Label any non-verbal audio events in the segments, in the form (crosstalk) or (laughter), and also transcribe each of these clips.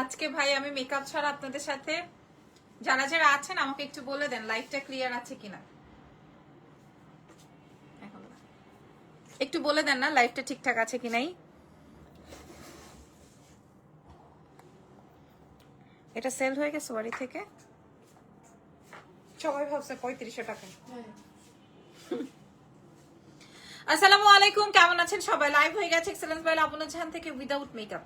আজকে ভাই আমি মেকআপ ছাড়া আপনাদের সাথে যারা যারা আছেন আমাকে একটু বলে দেন লাইফটা ক্লিয়ার আছে কিনা। একটু বলে দেন না লাইফটা ঠিকঠাক আছে কি নাই? এটা সেল হয়ে গেছে বাড়ি থেকে? সবাই ভাবছে পঁয়ত্রিশশো টাকা। আসসালামু আলাইকুম কেমন আছেন সবাই? লাইভ হয়ে গেছে এক্সেলেন্স বাই লাবণা জাহান থেকে উইদাউট মেকআপ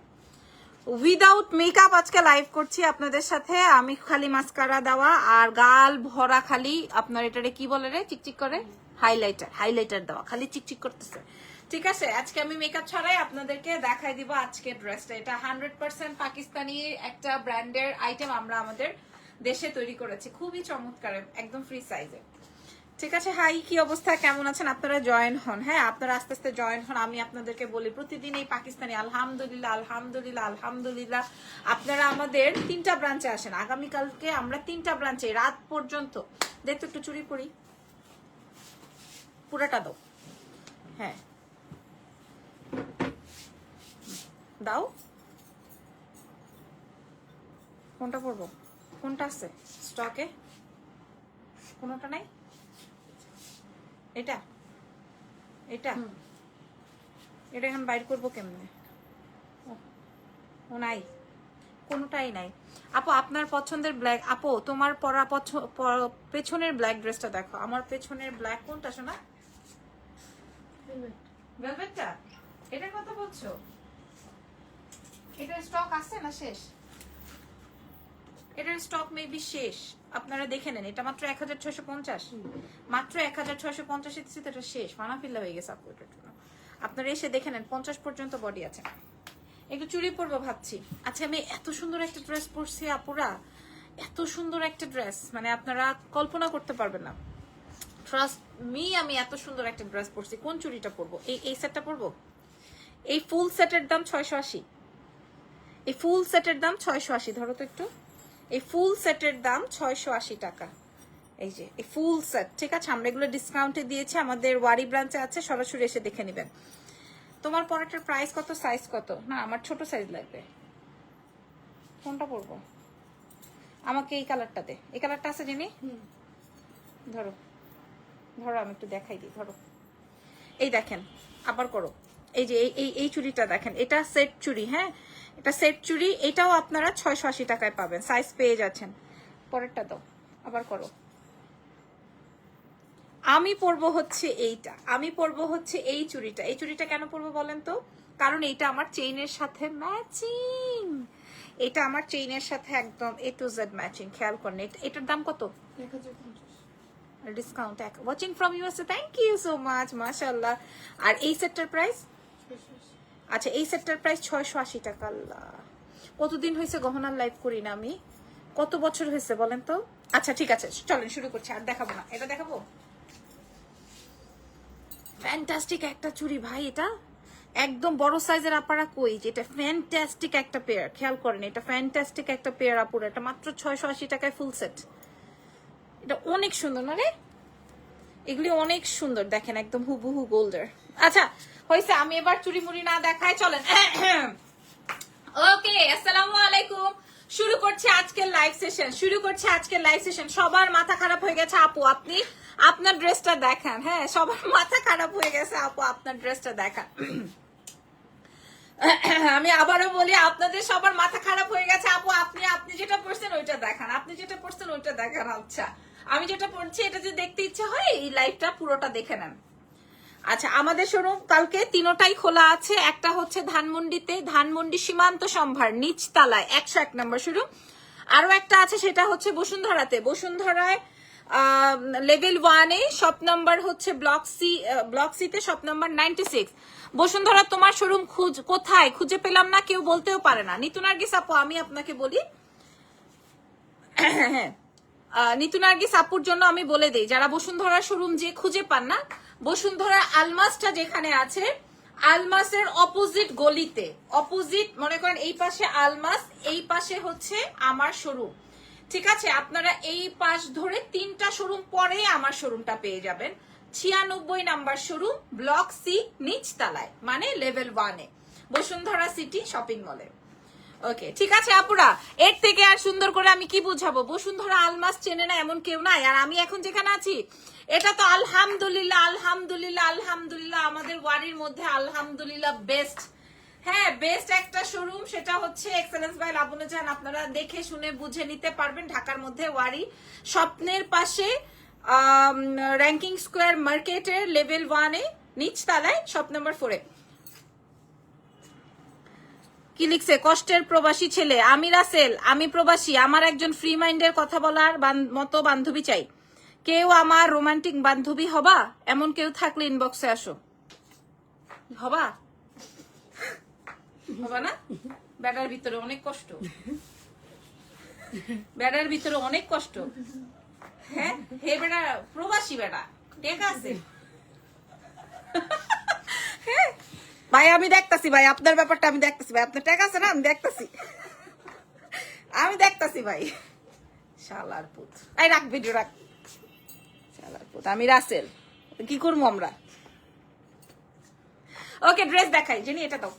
উইদাউট মেকআপ আজকে লাইভ করছি আপনাদের সাথে। আমি খালি মাস্কারা দেওয়া আর গাল ভরা খালি আপনার এটারে কি বলে রে? চিকচিক করে? হাইলাইটার হাইলাইটার দেওয়া। খালি চিকচিক করতেছে। ঠিক আছে, আজকে আমি মেকআপ ছাড়াই আপনাদেরকে দেখাই দিব আজকে ড্রেসটা এটা হান্ড্রেড পার্সেন্ট পাকিস্তানি একটা ব্র্যান্ডের আইটেম আমরা আমাদের দেশে তৈরি করেছি। খুবই চমৎকার, একদম ফ্রি সাইজে ঠিক আছে, হাই, কি অবস্থা? কেমন আছেন? আপনারা জয়েন হন। হ্যাঁ আপনারা আস্তে আস্তে জয়েন হন। আমি আপনাদেরকে বলি প্রতিদিন এই পাকিস্তানি আলহামদুলিল্লাহ আলহামদুলিল্লাহ আলহামদুলিল্লাহ। আপনারা আমাদের তিনটা ব্রাঞ্চে আসেন। আগামীকালকে আমরা তিনটা ব্রাঞ্চে, রাত পর্যন্ত। দেখতো একটু চুরি করি। পুরাটা দাও। হ্যাঁ। দাও। কোনটা পরবো? কোনটা আছে? স্টকে? কোনোটা নাই? এটা? এটা? এটা এখন বাইর করব কেমনে? ও- নাই। কোনোটাই নাই। আপু আপনার পছন্দের ব্ল্যাক আপু তোমার পরা পেছনের ব্ল্যাক ড্রেসটা দেখো। আমার পেছনের ব্ল্যাক কোনটা শোনা? ভেলভেটটা এটার কথা বলছো? এটার স্টক আছে না শেষ? এটার স্টক মেবি শেষ। আপনারা দেখে নেন এটা মাত্র এক হাজার ছয়শো পঞ্চাশ। মাত্র এক হাজার ছয়শো পঞ্চাশ এটা শেষ। মানাফিল্লা হয়ে গেছে আপু এটার জন্য। আপনারা এসে দেখে নেন পঞ্চাশ পর্যন্ত বডি আছে। একটু চুরি পরবো ভাবছি। আচ্ছা আমি এত সুন্দর একটা ড্রেস পরছি আপুরা। এত সুন্দর একটা ড্রেস মানে আপনারা কল্পনা করতে পারবেন না। ট্রাস্ট মি আমি এত সুন্দর একটা ড্রেস পরছি। কোন চুরিটা পরবো? এই এই সেটটা পরবো? এই ফুল সেটের দাম ছয়শো আশি। এই ফুল সেটের দাম ছয়শো আশি। ধরো তো একটু। এই ফুল সেটের দাম ছয়শো আশি টাকা। এই যে এই ফুল সেট ঠিক আছে? আমরা এগুলো ডিসকাউন্টে দিয়েছি আমাদের ওয়ারি ব্রাঞ্চে আছে সরাসরি এসে দেখে নেবেন। তোমার পরাটার প্রাইস কত? সাইজ কত? না আমার ছোট সাইজ লাগবে। কোনটা পরবো? আমাকে এই কালারটা দে। এই কালারটা আছে যিনি ধরো। ধরো আমি একটু দেখাই দিই ধরো। এই দেখেন আবার করো। এই যে এই এই এই চুড়িটা দেখেন এটা সেট চুড়ি হ্যাঁ? এটা সেট চুরি এটাও আপনারা ছয়শো আশি টাকায় পাবেন। সাইজ পেয়ে যাচ্ছেন। পরেরটা দাও আবার করো। আমি পরবো হচ্ছে এইটা। আমি পরবো হচ্ছে এই চুড়িটা এই চুড়িটা কেন পরবো বলেন তো? কারণ এইটা আমার চেইনের সাথে ম্যাচিং এটা আমার চেইনের সাথে একদম এ টু জেড ম্যাচিং খেয়াল করেন। এটা- এটার দাম কত? ডিসকাউন্ট এক। Watching from USA thank you so much মাশাআল্লাহ। আর এই সেটটার প্রাইস আচ্ছা এই সেটটার প্রাইস ছয়শো আশি টাকা, আল্লাহ। কতদিন হয়েছে গহনার লাইভ করি না আমি? কত বছর হয়েছে বলেন তো? আচ্ছা ঠিক আছে, চলেন শুরু করছি, আর দেখাবো না। এটা দেখাবো? ফ্যান্টাস্টিক একটা চুড়ি ভাই এটা। একদম বড় সাইজের আপারা কই? যেটা ফ্যান্টাস্টিক একটা পেয়ার খেয়াল করেন, এটা ফ্যান্টাস্টিক একটা পেয়ার আপুর, এটা মাত্র ছয়শো আশি টাকায় ফুল সেট এটা অনেক সুন্দর, না রে? এগুলি অনেক সুন্দর, দেখেন, একদম হুবহু গোল্ডের। আচ্ছা হয়েছে আমি এবার চুরি মুড়ি না দেখাই চলেন। ওকে আসসালামু আলাইকুম। শুরু করছি আজকের লাইভ সেশন শুরু করছি আজকের লাইভ সেশন সবার মাথা খারাপ হয়ে গেছে, আপু, আপনি আপনার ড্রেসটা দেখান হ্যাঁ সবার মাথা খারাপ হয়ে গেছে, আপু, আপনার ড্রেসটা দেখান। আমি আবারও বলি, আপনাদের সবার মাথা খারাপ হয়ে গেছে, আপু, আপনি আপনি যেটা পড়ছেন ওইটা দেখান, আপনি যেটা পড়ছেন ওইটা দেখান আচ্ছা। আমি যেটা পড়ছি এটা যদি দেখতে ইচ্ছে হয়, এই লাইভটা পুরোটা দেখে নেন। আচ্ছা আমাদের শোরুম কালকে তিনোটাই খোলা আছে। একটা হচ্ছে ধানমন্ডিতে ধানমন্ডি সীমান্ত সম্ভার নিচতলায় একশো এক নম্বর শুরু আরও একটা আছে সেটা হচ্ছে বসুন্ধরাতে। বসুন্ধরায় লেভেল ওয়ানে শপ নাম্বার হচ্ছে ব্লক সি ব্লক সিতে shop number ninety six Bashundhara তোমার শোরুম খুঁজ কোথায়? খুঁজে পেলাম না কেউ বলতেও পারে না। নিতু নার্গিস আপু আমি আপনাকে বলি। (coughs) হ্যাঁ। আহ, নিতু নার্গিস আপুর জন্য আমি বলে দিই যারা বসুন্ধরা শোরুম যে খুঁজে পান না বসুন্ধরা আলমাসটা যেখানে আছে, আলমাসের অপোজিট গলিতে। অপোজিট মনে করেন এই পাশে আলমাস, এই পাশে হচ্ছে আমার শোরুম ঠিক আছে? আপনারা এই পাশ ধরে তিনটা শোরুম পরে আমার শোরুমটা পেয়ে যাবেন। ছিয়ানব্বই নাম্বার শোরুম ব্লক সি নিচতলায় মানে লেভেল ওয়ানে বসুন্ধরা সিটি শপিং মলে ওকে ঠিক আছে আপুরা? এর থেকে আর সুন্দর করে আমি কি বুঝাবো? বসুন্ধরা আলমাস চেনে না এমন কেউ নাই। আর আমি এখন যেখানে আছি এটা তো আলহামদুলিল্লাহ আলহামদুলিল্লাহ আলহামদুলিল্লাহ, আমাদের ওয়ারির মধ্যে আলহামদুলিল্লাহ বেস্ট হ্যাঁ বেস্ট একটা শোরুম সেটা হচ্ছে এক্সেলেন্স বাই লাবণে যান আপনারা দেখে শুনে বুঝে নিতে পারবেন ঢাকার মধ্যে ওয়ারি। স্বপ্নের পাশে র্যাঙ্কিং স্কোয়ার মার্কেটের লেভেল ওয়ানে নিচ তালায় শপ নাম্বার ফোরে কি লিখছে? কষ্টের প্রবাসী ছেলে, আমি রাসেল, আমি প্রবাসী, আমার একজন ফ্রি মাইন্ডের কথা বলার মতো বান্ধবী চাই। কেউ আমার রোমান্টিক বান্ধবী হবা? এমন কেউ থাকলে ইনবক্সে আসো। হবা? হবা না? ব্যাটার ভিতরে অনেক কষ্ট। ব্যাটার ভিতরে অনেক কষ্ট। হ্যাঁ? হে বেটা প্রবাসী বেটা ঠিক আছে। হ্যাঁ? ভাই, আমি দেখতাছি ভাই, আপনার ব্যাপারটা আমি দেখতাছি ভাই। আপনার ট্যাগ আছে না? আমি দেখতাছি। আমি দেখতাছি ভাই। শালার পুত। এই রাখ ভিডিও রাখ। আমি রাসেল। কি করব আমরা? ওকে ড্রেস দেখাই। জেনি এটা দাও।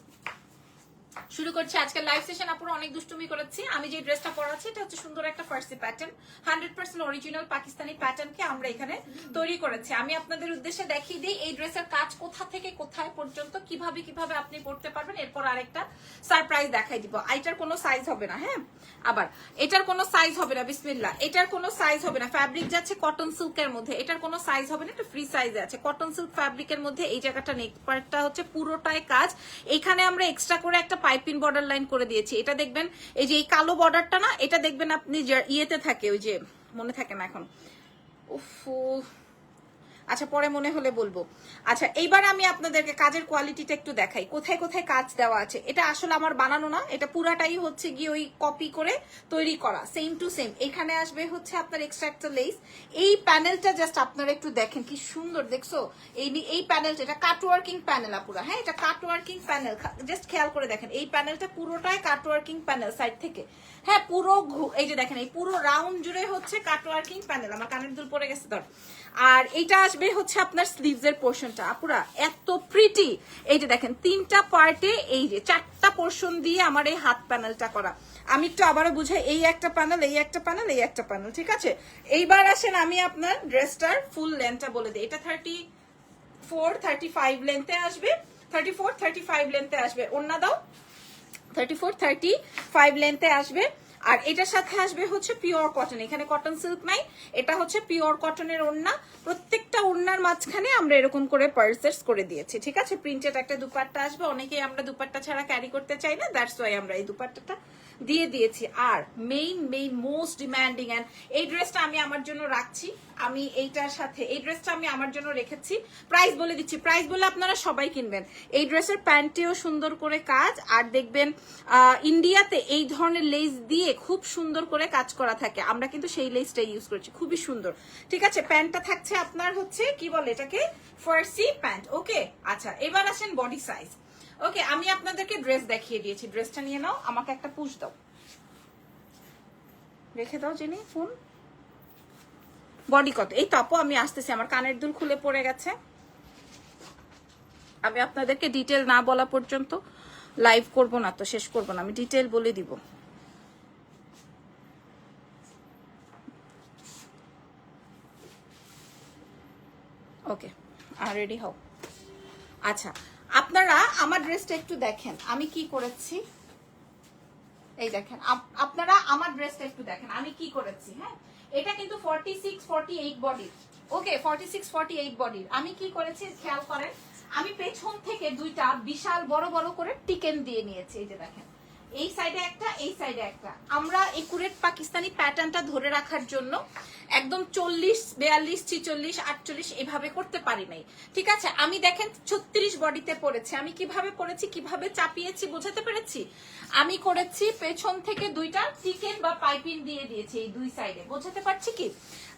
শুরু করছি আজকে লাইভ সেশন আপুরা অনেক দুষ্টুমি করেছি। আমি যে ড্রেসটা পরাচ্ছি এটা হচ্ছে সুন্দর একটা ফার্সি pattern hundred percent original Pakistani প্যাটার্নকে আমরা এখানে তৈরি করেছি। আমি আপনাদের উদ্দেশ্যে দেখিয়ে দিই, এই ড্রেসের কাজ কোথা থেকে কোথায় পর্যন্ত, কীভাবে কীভাবে আপনি পড়তে পারবেন, এরপর আরেকটা সারপ্রাইজ দেখাই দিব। এটার কোনো সাইজ হবে না হ্যাঁ? আবার, এটার কোনো সাইজ হবে না বিসমিল্লা এটার কোনো সাইজ হবে না ফ্যাব্রিক যাচ্ছে কটন সিল্কের মধ্যে। এটার কোনো সাইজ হবে না, এটা ফ্রি সাইজে আছে। কটন সিল্ক ফ্যাব্রিকের মধ্যে এই জায়গাটা নেক পার্টটা হচ্ছে পুরোটাই কাজ। এখানে আমরা এক্সট্রা করে একটা পাইপিং বর্ডার লাইন করে দিয়েছি। এটা দেখবেন, এই যে এই কালো বর্ডারটা না, এটা দেখবেন আপনি ইয়েতে থাকে, ওই যে মনে থাকে না এখন। উফ আচ্ছা পরে মনে হলে বলব। আচ্ছা এইবার আমি আপনাদেরকে কাজের কোয়ালিটিটা একটু দেখাই। কোথায় কোথায় কাজ দেওয়া আছে? এটা আসলে আমার বানানো না, এটা পুরাটাই হচ্ছে গিয়ে ওই কপি করে তৈরি করা সেম টু সেম এখানে আসবে হচ্ছে আপনার এক্সট্রা একটা লেস এই প্যানেলটা জাস্ট আপনারা একটু দেখেন, কি সুন্দর, দেখছ? এই এই প্যানেলটা এটা কাটওয়ার্কিং প্যানেল আপুরা হ্যাঁ? এটা কাটওয়ার্কিং প্যানেল জাস্ট খেয়াল করে দেখেন, এই প্যানেলটা পুরোটাই কাটওয়ার্কিং প্যানেল সাইড থেকে। হ্যাঁ পুরো এই যে দেখেন, এই পুরো রাউন্ড জুড়ে হচ্ছে কাটওয়ার্কিং প্যানেল আমার কানের দুল পড়ে গেছে, ধর। আর এইটা আসবে হচ্ছে আপনার স্লিভস এর পোর্শনটা আপুরা, এত প্রিটি এই যে দেখেন, তিনটা পার্টে এই যে চারটা পোর্শন দিয়ে আমার এই হাত প্যানেলটা করা। আমি একটু আবারও বুঝাই, এই একটা প্যানেল এই একটা প্যানেল এই একটা প্যানেল ঠিক আছে? এইবার আসেন আমি আপনার ড্রেসটার ফুল লেন্থটা বলে দিই। এটা থার্টি ফোর থার্টি ফাইভ লেন্থে আসবে। থার্টি ফোর থার্টি ফাইভ লেন্থে আসবে। অন্য দাও। থার্টি ফোর থার্টি ফাইভ লেন্থে আসবে। আর এটার সাথে আসবে হচ্ছে পিওর কটন এখানে কটন সিল্ক নাই, এটা হচ্ছে পিওর কটনের ওড়না। প্রত্যেকটা ওড়নার মাঝখানে আমরা এরকম করে পার্সেস করে দিয়েছি, ঠিক আছে? প্রিন্টেড একটা দুপাট্টা আসবে, অনেকেই আমরা দুপাট্টা ছাড়া ক্যারি করতে চাই না দ্যাটস ওয়াই আমরা এই দুপাট্টাটা দিয়ে দিয়েছি। আর main main most demanding and এই ড্রেসটা আমি আমার জন্য রাখছি, আমি এইটার সাথে, এই ড্রেসটা আমি আমার জন্য রেখেছি। প্রাইস বলে দিচ্ছি প্রাইস বলে আপনারা সবাই কিনবেন। এই ড্রেসের প্যান্টেও সুন্দর করে কাজ, আর দেখবেন ইন্ডিয়াতে এই ধরনের লেস দিয়ে খুব সুন্দর করে কাজ করা থাকে। আমরা কিন্তু সেই লেসটা ইউজ করেছি। খুবই সুন্দর। ঠিক আছে? প্যান্টটা থাকছে আপনার হচ্ছে, কি বলে এটাকে? ফার্সি প্যান্ট ওকে আচ্ছা এবার আসেন বডি সাইজ ওকে আমি আপনাদেরকে ড্রেস দেখিয়ে দিয়েছি। ড্রেসটা নিয়ে নাও, আমাকে একটা পুশ দাও। রেখে দাও জেনি ফোন বডি কত? এই তো আপু আমি আসতেছি, আমার কানের দুল খুলে পড়ে গেছে। আমি আপনাদেরকে ডিটেল না বলা পর্যন্ত লাইভ করব না তো, শেষ করব না। আমি ডিটেল বলে দিব। ওকে আর রেডি হও আচ্ছা আপনারা আমার ড্রেসটা একটু দেখেন। আমি কি করেছি? এই দেখেন, আপ- আপনারা আমার ড্রেসটা একটু দেখেন। আমি কি করেছি হ্যাঁ? এটা কিন্তু ফর্টি সিক্স ফর্টি এইট বডির okay forty six forty eight বডির আমি কি করেছি, খেয়াল করেন, আমি পেছন থেকে দুইটা বিশাল বড় বড় করে টিকেন দিয়ে নিয়েছি। এই যে দেখেন, এই সাইডে একটা, এই সাইডে একটা। আমরা একুরেট পাকিস্তানি প্যাটার্নটা ধরে রাখার জন্য একদম চল্লিশ, বেয়াল্লিশ, ছিচল্লিশ, আটচল্লিশ এভাবে করতে পারি নাই। ঠিক আছে? আমি দেখেন ছত্রিশ বডিতে পড়েছি। আমি কীভাবে করেছি, কীভাবে চাপিয়েছি বোঝাতে পেরেছি? আমি করেছি পেছন থেকে দুইটা চিকেন বা পাইপিং দিয়ে দিয়েছি এই দুই সাইডে। বোঝাতে পারছি কি?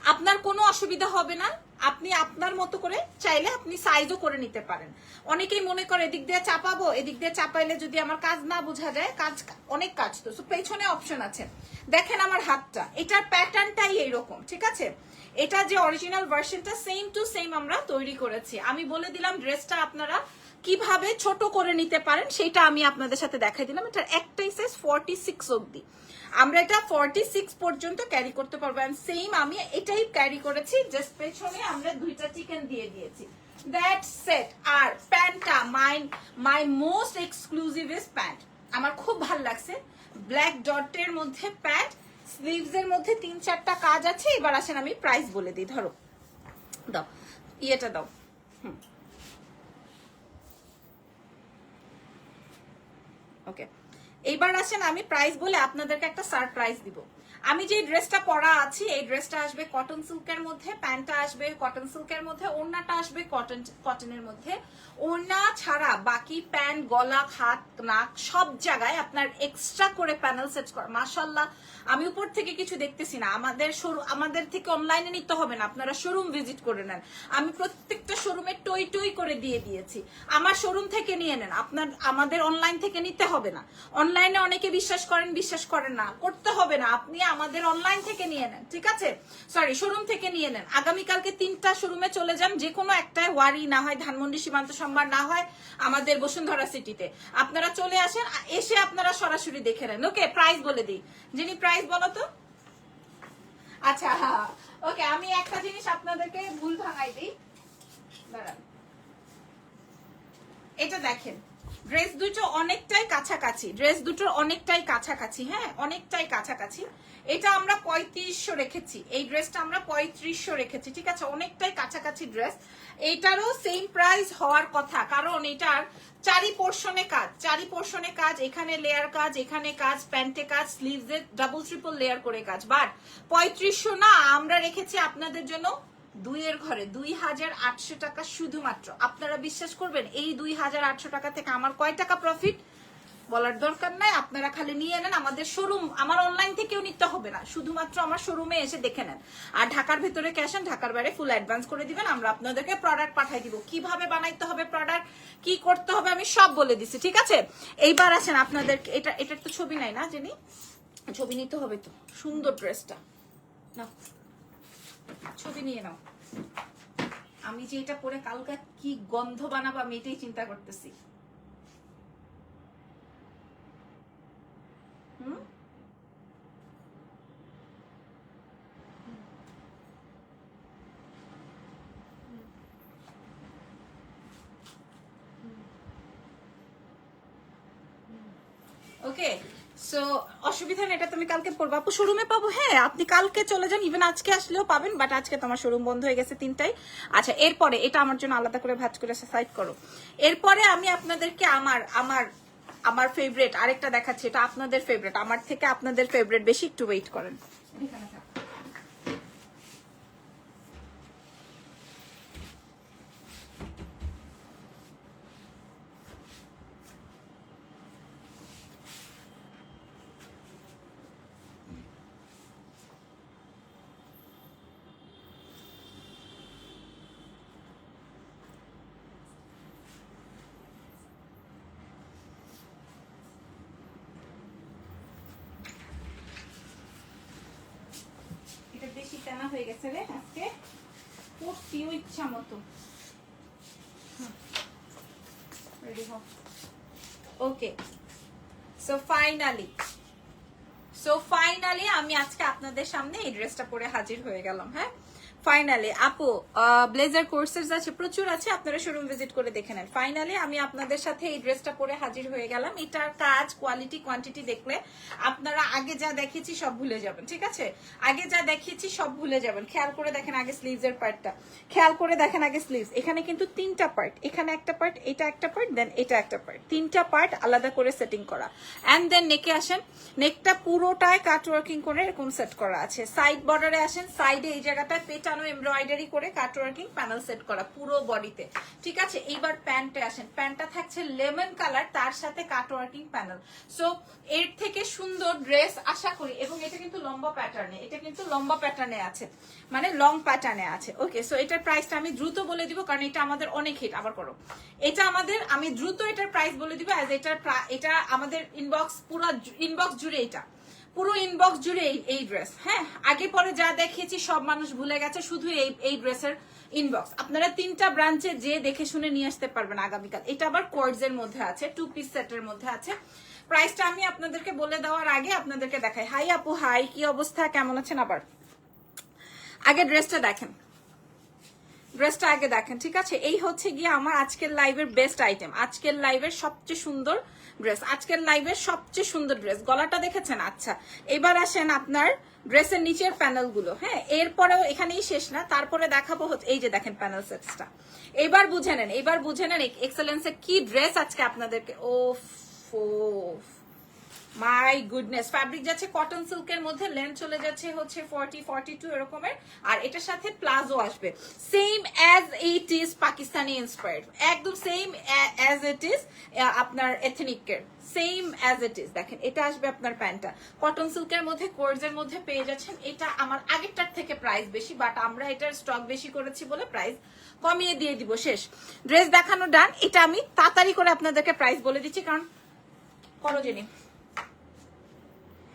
আপনার কোনো অসুবিধা হবে না। আপনি আপনার মতো করে চাইলে আপনি সাইজও করে নিতে পারেন। অনেকেই মনে করে, এদিক দিয়ে চাপাবো, এদিক দিয়ে চাপাইলে যদি আমার কাজ না বোঝা যায়। কাজ, অনেক কাজ তো। পেছনে অপশন আছে। দেখেন আমার হাতটা। এটার প্যাটার্নটাই এইরকম, ঠিক আছে? এটা যে অরিজিনাল ভার্সনটা সেম টু সেম আমরা তৈরি করেছি। আমি বলে দিলাম ড্রেসটা আপনারা কীভাবে ছোট করে নিতে পারেন, সেটা আমি আপনাদের সাথে দেখাই দিলাম। এটার একটাই সাইজ ফর্টি সিক্স অব্দি আমরা এটা ফর্টি সিক্স পর্যন্ত ক্যারি করতে পারব। সেম আমি এটাই ক্যারি করেছি জাস্ট পেছনে আমরা দুইটা চিকেন দিয়ে দিয়েছি। দ্যাট সেট আর প্যান্টটা my my most exclusive is pant আমার খুব ভালো লাগছে। ব্ল্যাক ডটের মধ্যে প্যান্ট স্লিভস এর মধ্যে তিন চারটা কাজ আছে, এবার আসেন আমি প্রাইস বলে দিই, ধরো। দাও, ইয়েটা দাও। ওকে এইবার আসেন আমি প্রাইস বলে আপনাদেরকে একটা সারপ্রাইজ দিব। আমি যে ড্রেসটা পরা আছি, এই ড্রেসটা আসবে কটন সিল্কের মধ্যে প্যান্টটা আসবে কটন সিল্কের মধ্যে, ওড়নাটা আসবে কটন কটনের মধ্যে। ওড়না ছাড়া বাকি প্যান্ট গলা, হাত, নাক সব জায়গায় আপনার এক্সট্রা করে প্যানেল সেট করা। মাশাল্লাহ আমি উপর থেকে কিছু দেখতেছি না। আমাদের শোরুম আমাদের থেকে অনলাইনে নিতে হবে না। আপনারা শোরুম ভিজিট করে নেন। আমি প্রত্যেকটা শোরুমে টই টই করে দিয়ে দিয়েছি। আমার শোরুম থেকে নিয়ে নেন। আপনার, আমাদের অনলাইন থেকে নিতে হবে না। অনলাইনে অনেকে বিশ্বাস করেন বিশ্বাস করেন না। করতে হবে না। আপনি আমাদের অনলাইন থেকে নিয়ে নেন, ঠিক আছে? সরি শোরুম থেকে নিয়ে নেন। আগামীকালকে তিনটা শোরুমে চলে যান, যে কোনো একটাই ওয়ারি না হয়, ধানমন্ডি সীমান্ত সম্ভার না হয়, আমাদের বসুন্ধরা সিটিতে আপনারা চলে আসেন এসে আপনারা সরাসরি দেখে নেন। ওকে প্রাইস বলে দিই। যিনি প্রাইস বলো তো? আচ্ছা ওকে আমি একটা জিনিস আপনাদেরকে ভুল ভাঙাই দিই। এটা দেখেন ড্রেস দুটো অনেকটাই কাছাকাছি ড্রেস দুটোর অনেকটাই কাছাকাছি হ্যাঁ অনেকটাই কাছাকাছি। এটা আমরা পঁয়ত্রিশশো রেখেছি। এই ড্রেসটা আমরা পঁয়ত্রিশশো রেখেছি, ঠিক আছে? অনেকটাই কাছাকাছি ড্রেস এইটারও সেম প্রাইস হওয়ার কথা, কারণ এটার চারি পোর্শনে কাজ। চারি পোর্শনে কাজ, এখানে লেয়ার কাজ, এখানে কাজ প্যান্টে কাজ স্লিভসে ডাবল ট্রিপল লেয়ার করে কাজ। বাট পঁয়ত্রিশশো না, আমরা রেখেছি আপনাদের জন্য দুইয়ের ঘরে, দুই হাজার আটশো টাকা শুধুমাত্র। আপনারা বিশ্বাস করবেন, এই দুই হাজার আটশো টাকা থেকে আমার কয় টাকা প্রফিট বলার দরকার নাই, আপনারা খালি নিয়ে নেন, আমাদের শোরুম আমার অনলাইন থেকেও নিতে হবে না, শুধুমাত্র আমার শোরুমে এসে দেখে নেন। আর ঢাকার ভেতরে ক্যাশ অন ঢাকার বাইরে ফুল অ্যাডভান্স করে দিবেন, আমরা আপনাদেরকে প্রোডাক্ট পাঠাই দিব। কীভাবে বানাইতে হবে প্রোডাক্ট কি করতে হবে, আমি সব বলে দিছি, ঠিক আছে? এইবার আসেন আপনাদের, এটা, এটার তো ছবি নাই না, জেনি? ছবি নিতে হবে তো, সুন্দর ড্রেসটা না ছবি নিয়ে নাও। আমি যে এটা পরে কালকে কি গন্ধ বানাবো, আমি এটাই চিন্তা করতেছি। ওকে সো অসুবিধা নেই, এটা তুমি কালকে পড়ব। আপু শোরুমে পাবো হ্যাঁ আপনি কালকে চলে যান ইভেন আজকে আসলেও পাবেন বাট আজকে তোমার শোরুম বন্ধ হয়ে গেছে তিনটায়। আচ্ছা এরপরে, এটা আমার জন্য আলাদা করে ভাজ করে সাইড করো। এরপরে আমি আপনাদেরকে আমার আমার আমার ফেভারিট আরেকটা দেখাচ্ছি, এটা আপনাদের ফেভারিট আমার থেকে আপনাদের ফেভারিট বেশি একটু ওয়েট করেন এখানে থাক। এটা বেশি টানা হয়ে গেছে রে আজকে। পড়তিও ইচ্ছা মতো। Okay so finally so finally আমি আজকে আপনাদের সামনে এই ড্রেসটা পরে হাজির হয়ে গেলাম হ্যাঁ? ফাইনালি আপু ব্লেজার কোর্সেস আছে, প্রচুর আছে, আপনারা শোরুম ভিজিট করে দেখে নেন। ফাইনালি আমি আপনাদের সাথে এই ড্রেসটা পরে হাজির হয়ে গেলাম। এটার কাজ কোয়ালিটি কোয়ান্টিটি দেখলে আপনারা আগে যা দেখিয়েছি সব ভুলে যাবেন, ঠিক আছে? আগে যা দেখিয়েছি সব ভুলে যাবেন। খেয়াল করে দেখেন আগে স্লিভস এর পার্টটা খেয়াল করে দেখেন আগে স্লিভস এখানে কিন্তু তিনটা পার্ট এখানে একটা পার্ট এটা একটা পার্ট দেন এটা একটা পার্ট তিনটা পার্ট আলাদা করে সেটিং করা। অ্যান্ড দেন নেকে আসেন। নেকটা পুরোটায় কাট ওয়ার্কিং করে এরকম সেট করা আছে। সাইড বর্ডারে আসেন। সাইডে এই জায়গাটায় পেটানো এমব্রয়ডারি করে কাট ওয়ার্কিং প্যানেল সেট করা পুরো বডিতে ঠিক আছে? এইবার প্যান্টে আসেন। প্যান্টটা থাকছে লেমন কালার, তার সাথে কাট ওয়ার্কিং প্যানেল সো এর থেকে সুন্দর ড্রেস আশা করি, এবং এটা কিন্তু লম্বা প্যাটার্নে এটা কিন্তু লম্বা প্যাটার্নে আছে। মানে লং প্যাটার্নে আছে। ওকে সো এটার প্রাইসটা আমি দ্রুত বলে দিব, কারণ এটা আমাদের অনেক হিট আবার করো। এটা আমাদের, আমি দ্রুত এটার প্রাইস বলে দিব অ্যাজ এটার এটা আমাদের ইনবক্স পুরো ইনবক্স জুড়ে এটা। পুরো ইনবক্স জুড়ে এই- এই ড্রেস হ্যাঁ আগে পরে যা দেখিয়েছি, সব মানুষ ভুলে গেছে, শুধু এই এই ড্রেসের ইনবক্স আপনারা তিনটা ব্রাঞ্চে যে দেখে শুনে নিয়ে আসতে পারবেন আগামীকাল। এটা আবার কোর্ডস এর মধ্যে আছে টু পিস সেটের মধ্যে আছে। প্রাইসটা আমি আপনাদেরকে বলে দেওয়ার আগে আপনাদেরকে দেখাই। হাই আপু হাই কি অবস্থা? কেমন আছেন আবার? আগে ড্রেসটা দেখেন। ড্রেসটা আগে দেখেন, ঠিক আছে? এই হচ্ছে গিয়ে আমার আজকের লাইভের বেস্ট আইটেম আজকের লাইভের সবচেয়ে সুন্দর ড্রেস আজকের লাইভের সবচেয়ে সুন্দর ড্রেস গলাটা দেখেছেন? আচ্ছা। এবার আসেন আপনার ড্রেসের নিচের প্যানেলগুলো হ্যাঁ? এরপরেও এখানেই শেষ না। তারপরে দেখাবো এই যে দেখেন প্যানেল সেটসটা এবার বুঝে নেন, এবার বুঝে নেন এক্সেলেন্সের কি ড্রেস আজকে আপনাদেরকে ও মাই গুডনেস ফ্যাব্রিক যাচ্ছে কটন সিল্কের মধ্যে লেন্থ চলে যাচ্ছে হচ্ছে ফর্টি ফর্টি টু এরকমের, আর এটার সাথে প্লাজো আসবে। Same as it is Pakistani inspired একদম সেম অ্যাজ ইট ইজ আপনার এথনিকের সেম অ্যাজ ইট ইজ দেখেন, এটা আসবে আপনার প্যান্টটা। কটন সিল্কের মধ্যে কোর্স এর মধ্যে পেয়ে যাচ্ছেন, এটা আমার আগেরটার থেকে প্রাইস বেশি বাট আমরা এটার স্টক বেশি করেছি বলে প্রাইস কমিয়ে দিয়ে দিব, শেষ। ড্রেস দেখানো ডান এটা আমি তাড়াতাড়ি করে আপনাদেরকে প্রাইস বলে দিচ্ছি, কারণ করো জেনি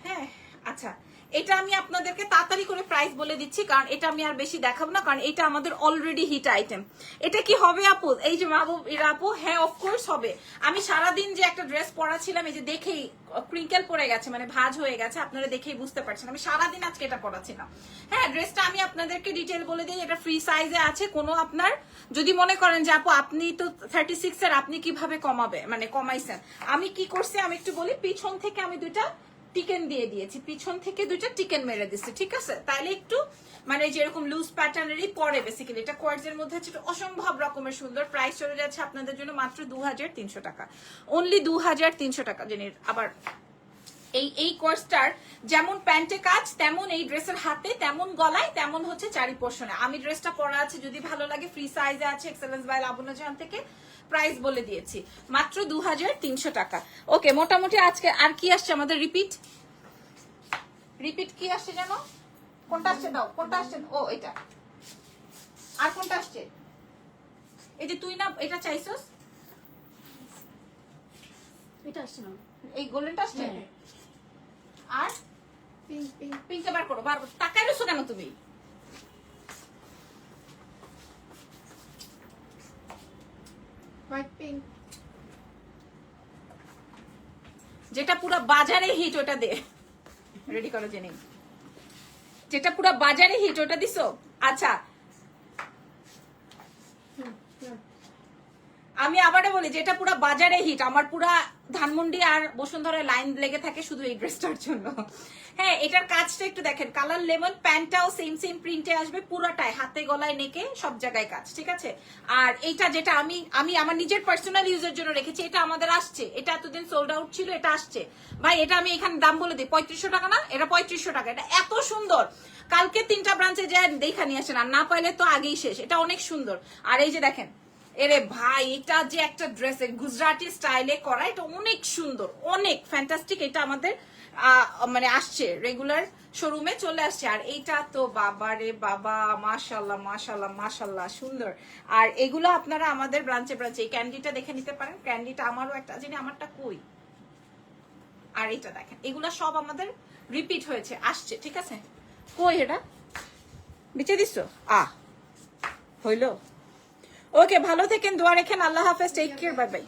হ্যাঁ আচ্ছা। এটা আমি আপনাদেরকে তাড়াতাড়ি করে প্রাইস বলে দিচ্ছি, কারণ এটা আমি আর বেশি দেখাবো না, কারণ এটা আমাদের অলরেডি হিট আইটেম এটা কি হবে আপু? এই যে মাহবুব এরা আপু? হ্যাঁ অফকোর্স হবে। আমি সারাদিন যে একটা ড্রেস পরাছিলাম এই যে দেখেই ক্রিঙ্কেল পড়ে গেছে মানে ভাঁজ হয়ে গেছে, আপনারা দেখেই বুঝতে পারছেন। আমি সারাদিন আজকে এটা পরাছিলাম হ্যাঁ ড্রেসটা আমি আপনাদেরকে ডিটেল বলে দিই, এটা ফ্রি সাইজে আছে, কোনো আপনার, যদি মনে করেন যে আপু, আপনি তো থার্টি সিক্স এর আপনি কীভাবে কমাবে মানে কমাইছেন? আমি কি করছি, আমি একটু বলি, পিছন থেকে আমি দুইটা টিকেন দিয়ে দিয়েছি। পিছন থেকে দুইটা টিকেন মেরে দিচ্ছি ঠিক আছে? তাহলে একটু মানে যেরকম লুজ প্যাটার্নেরই পরে বেসিক্যালি এটা কোয়ার্জের মধ্যে হচ্ছে অসম্ভব রকমের সুন্দর। প্রাইস চলে যাচ্ছে আপনাদের জন্য মাত্র দু হাজার তিনশো টাকা। অনলি দু হাজার তিনশো টাকা, জেনে আবার এই এই কোর্সটার যেমন প্যান্টে কাজ, তেমন এই ড্রেসের হাতে, তেমন গলায়, তেমন হচ্ছে চারি পোর্শনে আমি ড্রেসটা পরা আছে, যদি ভালো লাগে ফ্রি সাইজে আছে এক্সেলেন্স বাই লাবণ্য থেকে। প্রাইস বলে দিয়েছি। মাত্র দু হাজার তিনশো টাকা। ওকে মোটামুটি আজকে আর কি আসছে আমাদের রিপিট রিপিট কি আসছে জানো? কোনটা আসছে? দাও কোনটা আসছে? ও এটা। আর কোনটা আসছে? এই যে তুই না এটা চাইছস? এটা আসছে না। এই গোল্ডেনটা আসছে? হ্যাঁ। আর? পিঙ্ক পিঙ্ক পিঙ্কে বার করো বার তাকাই রয়েছো কেন তুমি? হোয়াইট পিঙ্ক যেটা পুরো বাজারে হিট ওটা দে। রেডি করো জেনে যেটা পুরো বাজারে হিট ওটা দিছো? আচ্ছা। আমি আবারও বলি যেটা পুরো বাজারে হিট আমার পুরা ধানমন্ডি আর বসুন্ধরায় লাইন লেগে থাকে শুধু এই ড্রেসটার জন্য। হ্যাঁ এটার কাজটা একটু দেখেন। কালার লেমন, প্যান্টটাও সেম সেম প্রিন্টে আসবে পুরাটাই, হাতে, গলায়, নেকে, সব জায়গায় কাজ, ঠিক আছে? আর এইটা যেটা আমি আমি আমার নিজের পার্সোনাল ইউজের জন্য রেখেছি, এটা আমাদের আসছে। এটা এতদিন সোল্ড আউট ছিল, এটা আসছে। ভাই, এটা আমি এখানে দাম বলে দিই, পঁয়ত্রিশশো টাকা না? এটা পঁয়ত্রিশশো টাকা। এটা এত সুন্দর। কালকে তিনটা ব্রাঞ্চে যায়, দেখা নিয়ে আসেন। আর না পাইলে তো আগেই শেষ। এটা অনেক সুন্দর। আর এই যে দেখেন এরে ভাই, এটা যে একটা ড্রেস গুজরাটি স্টাইলে করা, এটা অনেক সুন্দর, অনেক ফ্যান্টাস্টিক এটা আমাদের মানে আসছে রেগুলার শোরুমে চলে আসছে। আর এইটা তো বাবা রে বাবা, মাশাল্লাহ মাশাল্লাহ মাশাল্লাহ, সুন্দর। আর এগুলো আপনারা আমাদের ব্রাঞ্চে ব্রাঞ্চে এই ক্যান্ডিটা দেখে নিতে পারেন। ক্যান্ডিটা আমারও একটা, জানি আমারটা কই? আর এটা দেখেন, এগুলো সব আমাদের রিপিট হয়েছে, আসছে, ঠিক আছে? কই এটা? বেঁচে দিস আ হইল? ওকে ভালো থেকেন দোয়া রেখেন আল্লাহ হাফেজ টেক কেয়ার বাই বাই